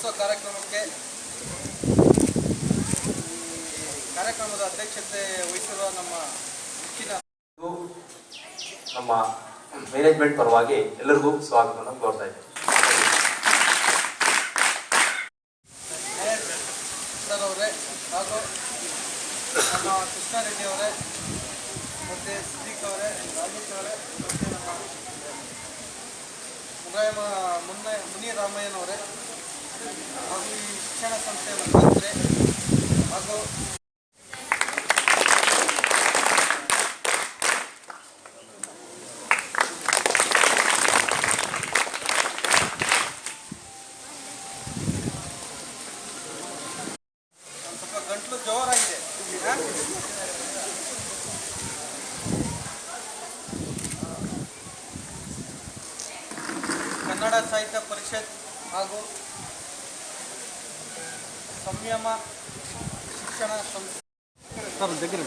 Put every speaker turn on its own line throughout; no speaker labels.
ವಾರೋತ್ಸವ ಕಾರ್ಯಕ್ರಮಕ್ಕೆ ಕಾರ್ಯಕ್ರಮದ ಅಧ್ಯಕ್ಷತೆ ವಹಿಸಿರುವ ನಮ್ಮ ಮುಖ್ಯ
ನಮ್ಮ ಮ್ಯಾನೇಜ್ಮೆಂಟ್ ಪರವಾಗಿ ಎಲ್ಲರಿಗೂ ಸ್ವಾಗತವನ್ನು ಕೋರ್ತಾ
ಸರ್ ಅವರೇ ಹಾಗೂ ನಮ್ಮ ಕೃಷ್ಣ ರೆಡ್ಡಿ ಅವರೇ ಮತ್ತು ಸಿದ್ದಿಕ್ ಅವರೇ ರಾಜೇಶ್ ಅವರೇ ಮತ್ತೆ ನಮ್ಮ ಮುಗಾಯಮ ಮುನಿ ಮುನಿರಾಮಯ್ಯನವರೇ ಹಾಗೂ ಈ ಶಿಕ್ಷಣ ಸಂಸ್ಥೆಯ ಜೋರಾಗಿದೆ ಕನ್ನಡ ಸಾಹಿತ್ಯ ಪರಿಷತ್ ಹಾಗೂ ಸಂಯಮ ಶಿಕ್ಷಣ ಸಂಸ್ಥೆ దగ్గర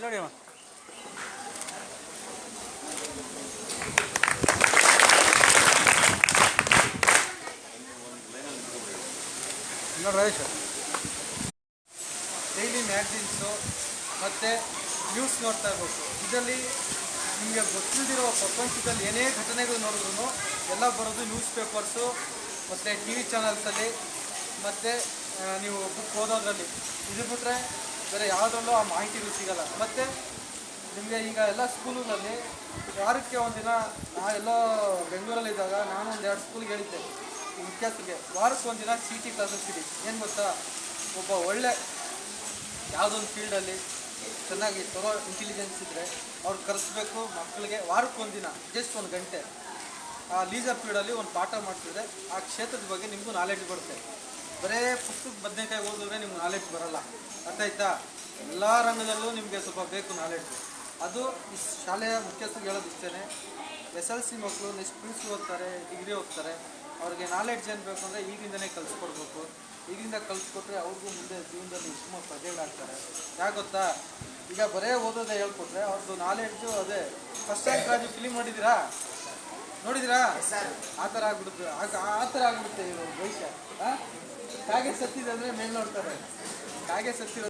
ನೋಡಿ ರಮೇಶ್. ಡೈಲಿ ಮ್ಯಾಗ್ಝಿನ್ಸು ಮತ್ತು ನ್ಯೂಸ್ ನೋಡ್ತಾ ಇರಬೇಕು. ಇದರಲ್ಲಿ ನಿಮಗೆ ಗೊತ್ತಿಲ್ಲದಿರೋ ಪ್ರಪಂಚದಲ್ಲಿ ಏನೇ ಘಟನೆಗಳು ನೋಡಿದ್ರು ಎಲ್ಲ ಬರೋದು ನ್ಯೂಸ್ ಪೇಪರ್ಸು ಮತ್ತು ಟಿ ವಿ ಚಾನಲ್ಸಲ್ಲಿ ಮತ್ತು ನೀವು ಬುಕ್ ಓದೋದ್ರಲ್ಲಿ. ಇದು ಬಿಟ್ಟರೆ ಬೇರೆ ಯಾವುದರಲ್ಲೂ ಆ ಮಾಹಿತಿಗಳು ಸಿಗಲ್ಲ. ಮತ್ತು ನಿಮಗೆ ಈಗ ಎಲ್ಲ ಸ್ಕೂಲುಗಳಲ್ಲಿ ವಾರಕ್ಕೆ ಒಂದಿನ ನಾ ಎಲ್ಲೋ ಬೆಂಗಳೂರಲ್ಲಿದ್ದಾಗ ನಾನು ಒಂದು ಎರಡು ಸ್ಕೂಲ್ಗೆ ಹೇಳಿದ್ದೆ. ಈ ವಾರಕ್ಕೆ ವಾರಕ್ಕೆ ಒಂದಿನ ಸಿ ಟಿ ಕ್ಲಾಸಸ್ ಇಡಿ. ಏನು ಗೊತ್ತಾ? ಒಬ್ಬ ಒಳ್ಳೆ ಯಾವುದೊಂದು ಫೀಲ್ಡಲ್ಲಿ ಚೆನ್ನಾಗಿ ತರೋ ಇಂಟೆಲಿಜೆನ್ಸ್ ಇದ್ದರೆ ಅವ್ರು ಕರೆಸ್ಬೇಕು ಮಕ್ಕಳಿಗೆ ವಾರಕ್ಕೆ ದಿನ ಜಸ್ಟ್ ಒಂದು ಗಂಟೆ. ಆ ಲೀಸರ್ ಫೀಲ್ಡಲ್ಲಿ ಒಂದು ಪಾಠ ಮಾಡ್ತಿದ್ರೆ ಆ ಕ್ಷೇತ್ರದ ಬಗ್ಗೆ ನಿಮಗೂ ನಾಲೆಡ್ಜ್ ಬರುತ್ತೆ. ಬರೇ ಪುಸ್ತಕ ಬದನೆಕಾಯಿ ಓದಿದ್ರೆ ನಿಮ್ಗೆ ನಾಲೆಡ್ಜ್ ಬರೋಲ್ಲ. ಅರ್ಥ ಆಯ್ತಾ ಎಲ್ಲ ರಂಗದಲ್ಲೂ ನಿಮಗೆ ಸ್ವಲ್ಪ ಬೇಕು ನಾಲೆಡ್ಜ್ ಅದು ಶಾಲೆಯ ಮುಖ್ಯಸ್ಥರಿಗೆ ಹೇಳೋದು ಇಷ್ಟೇ ಎಸ್ ಎಲ್ ಸಿ ಮಕ್ಕಳು next P U C degree degree ಓದ್ತಾರೆ. ಅವ್ರಿಗೆ ನಾಲೆಡ್ಜ್ ಏನು ಬೇಕು ಅಂದರೆ ಈಗಿಂದನೇ ಕಲಿಸ್ಕೊಡ್ಬೇಕು. ಈಗಿಂದ ಕಲಿಸ್ಕೊಟ್ರೆ ಅವ್ರಿಗೂ ಮುಂದೆ ಜೀವನದಲ್ಲಿ ಉತ್ತಮ ಪ್ರಜೆಗಳಾಗ್ತಾರೆ. ಯಾಕೆ ಗೊತ್ತಾ? ಈಗ ಬರೇ ಓದೋದೇ ಹೇಳ್ಕೊಟ್ರೆ ಅವ್ರದ್ದು ನಾಲೆಡ್ಜು ಅದೇ. ಫಸ್ಟ್ ರ್ಯಾಂಕ್ ರಾಜು ಫಿಲಿಮ್ ನೋಡಿದ್ದೀರಾ ನೋಡಿದಿರಾ? ಆ ಥರ ಆಗ್ಬಿಡುತ್ತೆ. ಆಗ- ಆ ಥರ ಆಗ್ಬಿಡುತ್ತೆ ಇವರು ಭವಿಷ್ಯ. ಹಾಂ ಕಾಗೆ ಸತ್ತಿದೆ ಅಂದರೆ ಮೇಲೆ ನೋಡ್ತಾರೆ ಕಾಗೆ ಸತ್ತಿರೋ